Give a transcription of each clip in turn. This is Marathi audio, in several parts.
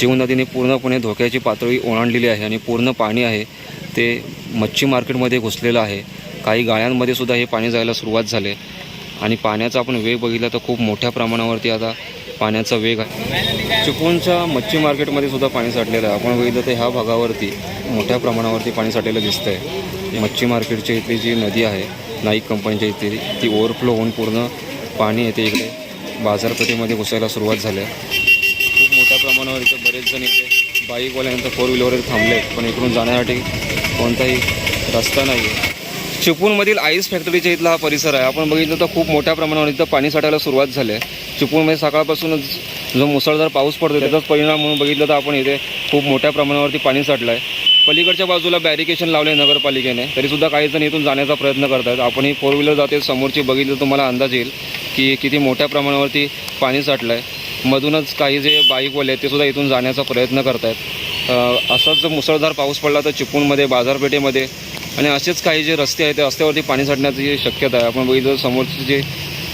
शिव नदीने पूर्णपणे धोक्याची पातळी ओलांडलेली आहे आणि पूर्ण पाणी आहे. ते मच्छी मार्केटमध्ये घुसलेलं आहे. काही गाळ्यांमध्ये सुद्धा हे पाणी जायला सुरुवात झाले. आणि पाण्याचा आपण वेग बघितला तर खूप मोठ्या प्रमाणावरती आता पाण्याचा वेग आहे. चिपळूणच्या मच्छी मार्केटमध्ये सुद्धा पाणी साठलेलं आहे. आपण बघितलं तर ह्या भागावरती मोठ्या प्रमाणावरती पाणी साठलेलं दिसतं आहे मच्छी मार्केटची इथली जी नदी आहे नाईक कंपनीच्या इथली ती ओव्हरफ्लो होऊन पूर्ण पाणी येते इकडे. बाजारपेठेमध्ये घुसायला सुरुवात झाली आहे. प्रमाणावर इथे बरेच जण इथे बाईकवाल्यानंतर फोर व्हीलरवर थांबले आहेत. पण इकडून जाण्यासाठी कोणताही रस्ता नाही आहे चिपळूणमधील आईस फॅक्टरीच्या इथला हा परिसर आहे. आपण बघितलं तर खूप मोठ्या प्रमाणावर इथं पाणी साठायला सुरुवात झाली आहे. चिपळूणमध्ये सकाळपासूनच जो मुसळधार पाऊस पडतो त्याचाच परिणाम म्हणून बघितलं तर आपण इथे खूप मोठ्या प्रमाणावरती पाणी साठलं आहे पलीकडच्या बाजूला बॅरिकेशन लावले नगरपालिकेने. तरीसुद्धा काही जण इथून जाण्याचा प्रयत्न करत आहेत आपण ही फोर व्हीलर जाते समोरची बघितलं तुम्हाला अंदाज येईल की किती मोठ्या प्रमाणावरती पाणी साठलं आहे मधूनच काही जे बाईकवाले आहेत ते सुद्धा इथून जाण्याचा प्रयत्न करत आहेत असाच जर मुसळधार पाऊस पडला तर चिपळूणमध्ये बाजारपेठेमध्ये आणि असेच काही जे रस्ते आहेत त्या रस्त्यावरती पाणी साठण्याची शक्यता आहे. आपण बघितलं समोरचे समोरची जे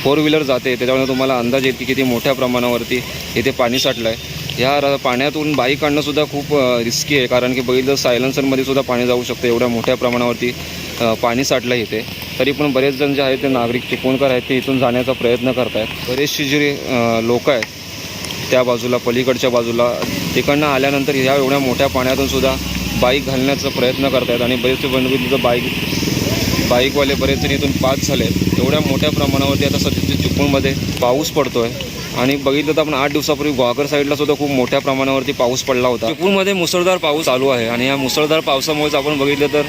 फोर व्हीलर जाते त्याच्यामुळे तुम्हाला अंदाज येईल की किती मोठ्या प्रमाणावरती इथे पाणी साठलं आहे ह्या र पाण्यातून बाईक काढणंसुद्धा खूप रिस्की आहे. कारण की बघितलं सायलन्सरमध्ये सुद्धा पाणी जाऊ शकतं. एवढ्या मोठ्या प्रमाणावरती पाणी साठलं आहे इथे. तरी पण बरेच जण जे आहेत ते नागरिक चिपळूणकर आहेत ते इथून जाण्याचा प्रयत्न करत आहेत बरेचशी जे लोक आहेत त्या बाजूला पलीकडच्या बाजूला. तिकडनं आल्यानंतर ह्या एवढ्या मोठ्या पाण्यातून सुद्धा बाईक घालण्याचा प्रयत्न करतायत आणि बरेचसे बंधू तिथं बाईक बाईकवाले बरेच जण इथून पास झाले एवढ्या मोठ्या प्रमाणावरती आता सध्या चिपळूणमध्ये पाऊस पडतो आहे आणि बघितलं तर आपण आठ दिवसापूर्वी गुहागर साईडला सुद्धा खूप मोठ्या प्रमाणावरती पाऊस पडला होता. चिपळूणमध्ये मुसळधार पाऊस चालू आहे आणि या मुसळधार पावसामुळेच आपण बघितलं तर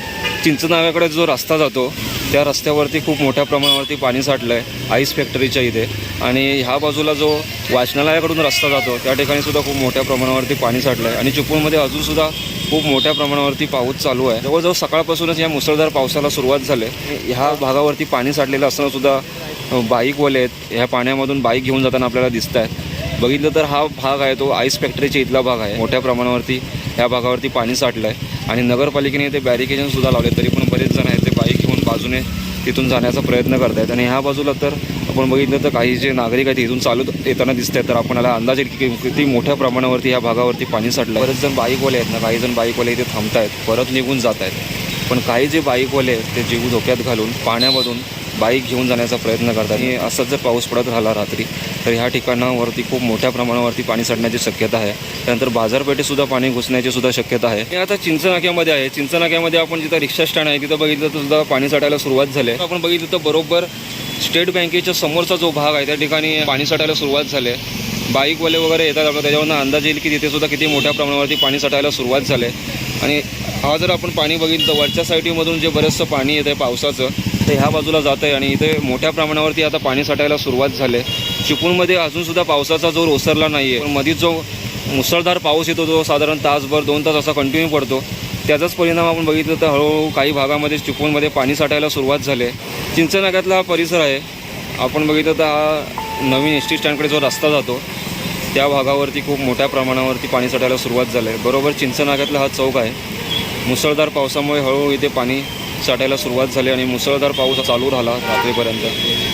चिंचनाव्याकडे जो रस्ता जातो त्या रस्त्यावरती खूप मोठ्या प्रमाणावरती पाणी साठलं आहे आईस फॅक्टरीच्या इथे. आणि ह्या बाजूला जो वाचनालयाकडून रस्ता जातो त्या ठिकाणी सुद्धा खूप मोठ्या प्रमाणावरती पाणी साठलं आहे आणि चिपळूणमध्ये अजूनसुद्धा खूप मोठ्या प्रमाणावरती पाऊस चालू आहे. जवळजवळ सकाळपासूनच या मुसळधार पावसाला सुरुवात झाली. ह्या भागावरती पाणी साठलेलं असतानासुद्धा बाईकवाले आहेत. ह्या पाण्यामधून बाईक घेऊन जाताना आपल्याला दिसत आहेत बघितलं तर हा भाग आहे तो आईस फॅक्टरीच्या इथला भाग आहे. मोठ्या प्रमाणावरती ह्या भागावरती पाणी साठलं आहे आणि नगरपालिकेने ते बॅरिकेशन सुद्धा लावले तरी पण बरेच जण आहेत. बाजूने तिथून जाण्याचा प्रयत्न करत आहेत आणि ह्या बाजूला तर आपण बघितलं तर काही जे नागरिक आहेत इथून चालू येताना दिसत आहेत तर आपणाला अंदाज येईल की किती मोठ्या प्रमाणावरती ह्या भागावरती पाणी साठलं. बरेच जण बाईकवाले आहेत ना काही जण बाईकवाले इथे थांबत आहेत परत निघून जात आहेत पण काही जे बाईकवाले आहेत ते जीव धोक्यात घालून पाण्यामधून बाईक घेऊन जाण्याचा प्रयत्न करतात. आणि असंच जर पाऊस पडत राहिला रात्री तर ह्या ठिकाणावरती खूप मोठ्या प्रमाणावरती पाणी सडण्याची शक्यता आहे. त्यानंतर बाजारपेठेसुद्धा पाणी घुसण्याची सुद्धा शक्यता आहे. हे आता चिंचनाक्यामध्ये आहे. चिंचनाक्यामध्ये आपण जिथं रिक्षा स्टँड आहे तिथं बघितलं तर सुद्धा पाणी साठायला सुरुवात झाली आहे. आपण बघितलं तर बरोबर स्टेट बँकेच्या समोरचा जो भाग आहे त्या ठिकाणी पाणी साठायला सुरुवात झाली आहे. बाईकवाले वगैरे येतात आपलं त्याच्यावरनं अंदाज येईल की तिथे सुद्धा किती मोठ्या प्रमाणावरती पाणी साठायला सुरुवात झाली आहे. आणि हा जर आपण पाणी बघितलं तर वरच्या साईडीमधून जे बरंचसं पाणी येतं आहे पावसाचं ते ह्या बाजूला जात आहे आणि इथे मोठ्या प्रमाणावरती आता पाणी साठायला सुरुवात झाली आहे. चिपळूणमध्ये अजूनसुद्धा पावसाचा जोर ओसरला नाही आहे पण मधीच जो मुसळधार पाऊस येतो तो साधारण तासभर दोन तास असा कंटिन्यू पडतो. त्याचाच परिणाम आपण बघितलं तर हळूहळू काही भागामध्ये चिपळूणमध्ये पाणी साठायला सुरुवात झाली आहे. चिंचनाग्यातला हा परिसर आहे. आपण बघितलं तर हा नवीन एस टी स्टँडकडे जो रस्ता जातो त्या भागावरती खूप मोठ्या प्रमाणावरती पाणी साठायला सुरुवात झालं आहे. बरोबर चिंचनाग्यातला हा चौक आहे. मुसळधार पावसामुळे हळूहळू इथे पाणी साठायला सुरुवात झाली आणि मुसळधार पाऊस चालू राहिला रात्रीपर्यंत.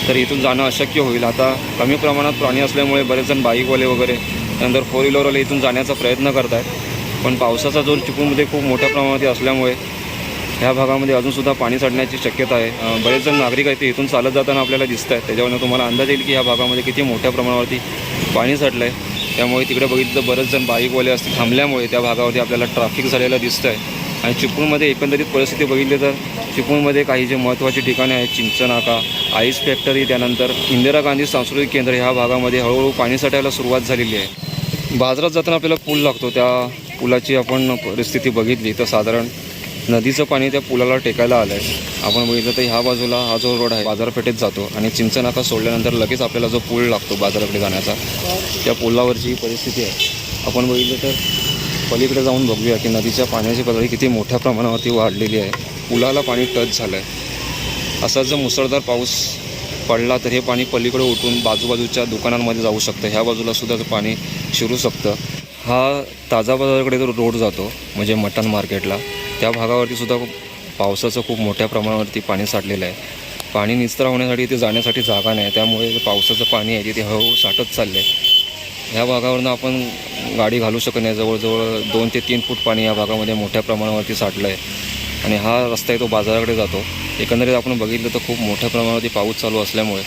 तर इथून जाणं अशक्य होईल. आता कमी प्रमाणात प्राणी असल्यामुळे बरेच जण बाईकवाले वगैरे नंतर फोर व्हीलरवाले इथून जाण्याचा प्रयत्न करत आहेत पण पावसाचा जोर चिपळूणमध्ये खूप मोठ्या प्रमाणात असल्यामुळे ह्या भागामध्ये अजूनसुद्धा पाणी चढण्याची शक्यता आहे. बरेच जण नागरिक आहेत ते इथून चालत जाताना आपल्याला दिसत आहेत त्याच्यावरनं तुम्हाला अंदाज येईल की ह्या भागामध्ये किती मोठ्या प्रमाणावरती पाणी साठलं आहे त्यामुळे तिकडे बघितलं तर बरेच जण बाईकवाले असते. थांबल्यामुळे त्या भागावरती आपल्याला ट्रॅफिक झालेलं दिसतं आहे आणि चिपळूणमध्ये एकंदरीत परिस्थिती बघितली तर चिपळूणमध्ये काही जे महत्त्वाची ठिकाणे आहेत चिंचनाका आईस फॅक्टरी त्यानंतर इंदिरा गांधी सांस्कृतिक केंद्र ह्या भागामध्ये हळूहळू पाणी साठायला सुरुवात झालेली आहे. बाजारात जाताना आपल्याला पूल लागतो त्या पुलाची आपण परिस्थिती बघितली तर साधारण नदीचं पाणी त्या पुलाला टेकायला आलं आहे आपण बघितलं तर ह्या बाजूला हा जो रोड आहे बाजारपेठेत जातो आणि चिंचनाका सोडल्यानंतर लगेच आपल्याला जो पूल लागतो बाजाराकडे जाण्याचा त्या पुलावरची परिस्थिती आहे. आपण बघितलं तर पलीकडे जाऊन बघूया की नदीच्या पाण्याची पातळी किती मोठ्या प्रमाणावरती वाढलेली आहे. पुलाला पाणी टच झालं आहे असा जर मुसळधार पाऊस पडला तर हे पाणी पलीकडे उठून बाजूबाजूच्या दुकानांमध्ये जाऊ शकतं. ह्या बाजूला सुद्धा पाणी शिरू शकतं. हा ताजा बाजाराकडे जो रोड जातो म्हणजे मटण मार्केटला. त्या भागावरती सुद्धा पावसाचं खूप मोठ्या प्रमाणावरती पाणी साठलेलं आहे. पाणी निस्तार होण्यासाठी इथे जाण्यासाठी जागा नाही. त्यामुळे पावसाचं पाणी आहे तिथे हळूहळू साठत चाललं आहे ह्या भागावरनं आपण गाडी घालू शकत नाही. जवळजवळ दोन ते तीन फूट पाणी या भागामध्ये मोठ्या प्रमाणावरती साठलं आहे. आणि हा रस्ता आहे तो बाजाराकडे जातो. एकंदरीत आपण बघितलं तर खूप मोठ्या प्रमाणावरती पाऊस चालू असल्यामुळे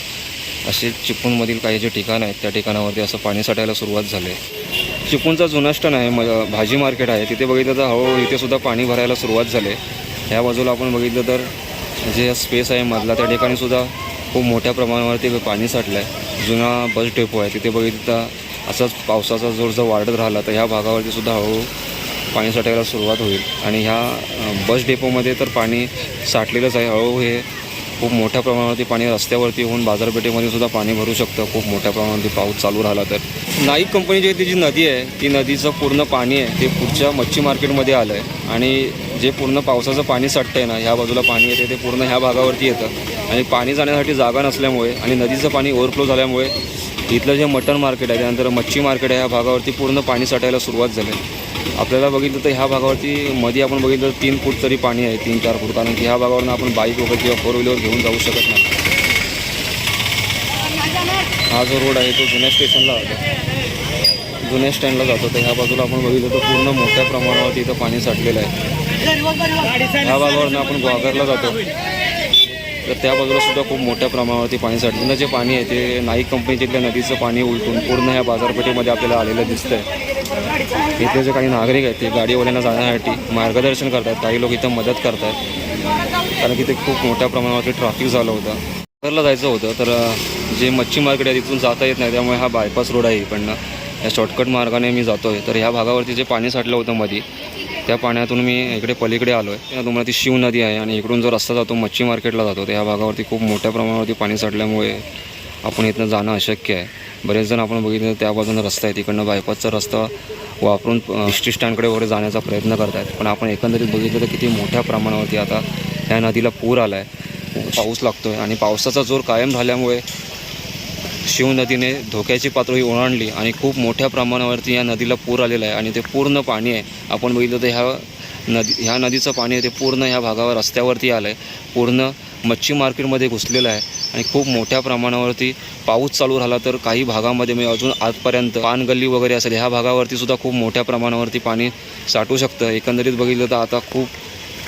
असे चिपळूणमधील काही जे ठिकाणं आहेत त्या ठिकाणावरती असं पाणी साठायला सुरुवात झाली आहे. चिपळूणचा जुना स्टन आहे म भाजी मार्केट आहे. तिथे बघितलं तर हळूहळू इथे सुद्धा पाणी भरायला सुरुवात झाली आहे. ह्या बाजूला आपण बघितलं तर जे स्पेस आहे मधला त्या ठिकाणीसुद्धा खूप मोठ्या प्रमाणावरती पाणी साठलं आहे. जुना बस डेपो आहे. तिथे बघितलं तर असाच पावसाचा जोर जर वाढत राहिला तर ह्या भागावरती सुद्धा हळूहळू पाणी साठायला सुरुवात होईल. आणि ह्या बस डेपोमध्ये तर पाणी साठलेलंच आहे. हळूहळू हे खूप मोठ्या प्रमाणावरती पाणी रस्त्यावरती होऊन बाजारपेठेमध्ये सुद्धा पाणी भरू शकतं. खूप मोठ्या प्रमाणावरती पाऊस चालू राहिला तर. नाईक कंपनीची ती जी नदी आहे ती नदीचं पूर्ण पाणी आहे ते पुढच्या मच्छी मार्केटमध्ये आलं आहे आणि जे पूर्ण पावसाचं पाणी साठतं आहे ना ह्या बाजूला पाणी येते ते पूर्ण ह्या भागावरती येतं. आणि पाणी जाण्यासाठी जागा नसल्यामुळे आणि नदीचं पाणी ओव्हरफ्लो झाल्यामुळे इथलं जे मटण मार्केट आहे त्यानंतर मच्छी मार्केट आहे ह्या भागावरती पूर्ण पाणी साठायला सुरुवात झाली. आपल्याला बघितलं तर ह्या भागावरती मध्ये आपण बघितलं तर तीन फूट तरी पाणी आहे तीन चार फूट. कारण की ह्या भागावरनं आपण बाईक वगैरे किंवा फोर व्हीलर घेऊन जाऊ शकत नाही. हा जो रोड आहे तो जुन्या स्टेशनला जातो जुन्या स्टँडला जातो. तर ह्या बाजूला आपण बघितलं तर पूर्ण मोठ्या प्रमाणावरती इथं पाणी साठलेलं आहे. ह्या भागावरनं आपण ग्वागरला जातो. तर त्या बाजूला सुद्धा खूप मोठ्या प्रमाणावरती पाणी साठलेलं जे पाणी आहे ते नाईक कंपनीच्या नदीचं पाणी उलटून पूर्ण ह्या बाजारपेठेमध्ये आपल्याला आलेलं दिसतंय. इथले जे काही नागरिक आहेत ते गाडीवाल्यांना जाण्यासाठी मार्गदर्शन करतात. काही लोक इथं मदत करतात. कारण की ते खूप मोठ्या प्रमाणावरती ट्रॅफिक झालं होतं. घरला जायचं होतं तर जे मच्छी मार्केट आहे तिथून जाता येत नाही. त्यामुळे हा बायपास रोड आहे इकडनं. या शॉर्टकट मार्गाने मी जातो आहे तर ह्या भागावरती जे पाणी साठलं होतं मध्ये त्या पाण्यातून मी इकडे पलीकडे आलो आहे तुम्हाला ती शिव नदी आहे आणि इकडून जो रस्ता जातो मच्छी मार्केटला जातो त्या भागावरती खूप मोठ्या प्रमाणावरती पाणी साठल्यामुळे आपण इथनं जाणं अशक्य आहे. बरेच जण आपण बघितलं तर त्या बाजूनं रस्ता आहे तिकडनं बायपासचा रस्ता वापरून एस स्टँडकडे वगैरे जाण्याचा प्रयत्न करत आहेत पण आपण एकंदरीत बघितलं तर किती मोठ्या प्रमाणावरती आता ह्या नदीला पूर आला आहे पाऊस लागतो आहे आणि पावसाचा जोर कायम झाल्यामुळे शिव नदीने धोक्याची पातळी ओलांडली आणि खूप मोठ्या प्रमाणावरती या नदीला पूर आलेला आहे आणि ते पूर्ण पाणी आहे. आपण बघितलं तर ह्या नदी ह्या नदीचं पाणी आहे ते पूर्ण ह्या भागावर रस्त्यावरती आलं आहे पूर्ण मच्छी मार्केटमध्ये घुसलेलं आहे आणि खूप मोठ्या प्रमाणावरती पाऊस चालू राहिला तर काही भागामध्ये म्हणजे अजून आजपर्यंत पानगल्ली वगैरे असेल ह्या भागावरती सुद्धा खूप मोठ्या प्रमाणावरती पाणी साठू शकतं. एकंदरीत बघितलं तर आता खूप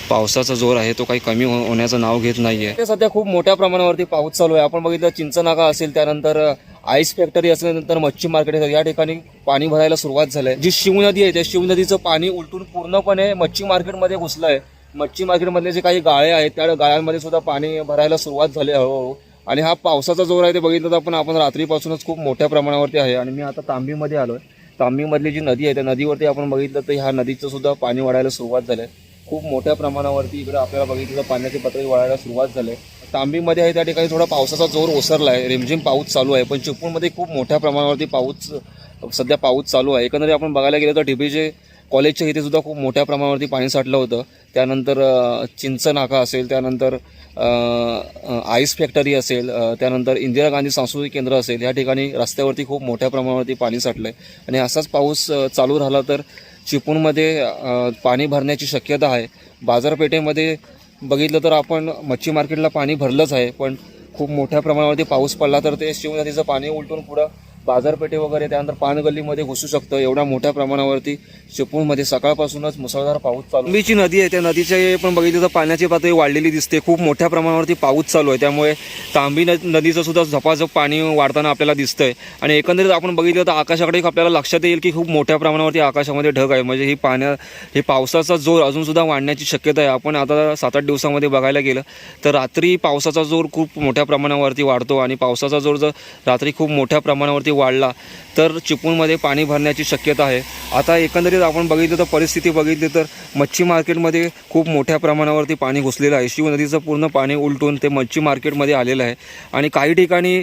पावसाचा जोर आहे तो काही कमी हो- होण्याचं नाव घेत नाही आहे सध्या खूप मोठ्या प्रमाणावरती पाऊस चालू आहे. आपण बघितलं चिंचनाका असेल त्यानंतर आईस फॅक्टरी असेल नंतर मच्छी मार्केट असेल या ठिकाणी पाणी भरायला सुरुवात झाली आहे जी शिव नदी आहे त्या शिव नदीचं पाणी उलटून पूर्णपणे मच्छी मार्केटमध्ये घुसलं आहे मच्छी मार्केटमधले जे काही गाळे आहेत त्या गाळ्यांमध्ये सुद्धा पाणी भरायला सुरुवात झाली आहे हळूहळू. आणि हा पावसाचा जोर आहे ते बघितलं तर आपण आपण रात्रीपासूनच खूप मोठ्या प्रमाणावरती आहे. आणि मी आता तांबीमध्ये आलो आहे तांबीमधली जी नदी आहे त्या नदीवरती आपण बघितलं तर ह्या नदीचं सुद्धा पाणी वाढायला सुरुवात झाली आहे खूप मोठ्या प्रमाणावरती इकडे आपल्याला बघितलं पाण्याची पातळी वाढायला सुरुवात झाली. आहे तांबीमध्ये आहे त्या ठिकाणी थोडा पावसाचा जोर ओसरला आहे रिमझिम पाऊस चालू आहे पण चिपळूणमध्ये खूप मोठ्या प्रमाणावरती पाऊस सध्या पाऊस चालू आहे. एकंदरीत आपण बघायला गेलं तर ढिबीचे कॉलेजच्या इथे सुद्धा खूप मोठ्या प्रमाणावरती पाणी साठलं होतं. त्यानंतर चिंच नाका असेल त्यानंतर आईस फॅक्टरी असेल त्यानंतर इंदिरा गांधी सांस्कृतिक केंद्र असेल. या ठिकाणी रस्त्यावरती खूप मोठ्या प्रमाणावरती पाणी साठलं आहे आणि असाच पाऊस चालू राहिला तर चिपळूणमध्ये पाणी भरण्याची शक्यता आहे. बाजारपेठेमध्ये बघितलं तर आपण मच्छी मार्केटला पाणी भरलंच आहे पण खूप मोठ्या प्रमाणावरती पाऊस पडला तर ते शिवनदीचं पाणी उलटून पुढं बाजारपेठे वगैरे त्यानंतर पानगल्लीमध्ये घुसू शकतं एवढ्या मोठ्या प्रमाणावरती. चिपळूणमध्ये सकाळपासूनच मुसळधार पाऊस चालू तांबीची नदी आहे त्या नदीच्या पण बघितलं तर पाण्याची पातळी वाढलेली दिसते. खूप मोठ्या प्रमाणावरती पाऊस चालू आहे. त्यामुळे तांबी न नदीचं सुद्धा झपाझप पाणी वाढताना आपल्याला दिसतंय. आणि एकंदरीत आपण बघितलं तर आकाशाकडे आपल्याला लक्षात येईल की खूप मोठ्या प्रमाणावरती आकाशामध्ये ढग आहे. म्हणजे ही पाण्या हे पावसाचा जोर अजूनसुद्धा वाढण्याची शक्यता आहे. आपण आता सात आठ दिवसामध्ये बघायला गेलं तर रात्री पावसाचा जोर खूप मोठ्या प्रमाणावरती वाढतो. आणि पावसाचा जोर जर रात्री खूप मोठ्या प्रमाणावरती वाढला तर चिपळूणमध्ये पाणी भरण्याची शक्यता आहे. आता एकंदरीत आपण बघितलं तर परिस्थिती बघितली तर मच्छी मार्केटमध्ये खूप मोठ्या प्रमाणावरती पाणी घुसलेलं आहे. शिव नदीचं पूर्ण पाणी उलटून ते मच्छी मार्केटमध्ये आलेलं आहे. आणि काही ठिकाणी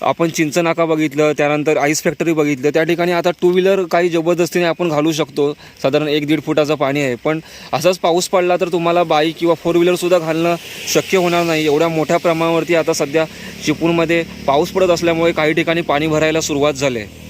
आपण चिंचनाका बघितलं त्यानंतर आईस फॅक्टरी बघितलं. त्या ठिकाणी आता टू व्हीलर काही जबरदस्तीने आपण घालू शकतो. साधारण एक दीड फुटाचं पाणी आहे. पण असाच पाऊस पडला तर तुम्हाला बाईक किंवा फोर व्हीलरसुद्धा घालणं शक्य होणार नाही. एवढ्या मोठ्या प्रमाणावरती आता सध्या चिपळूणमध्ये पाऊस पडत असल्यामुळे काही ठिकाणी पाणी भरायला सुरुवात झाली आहे.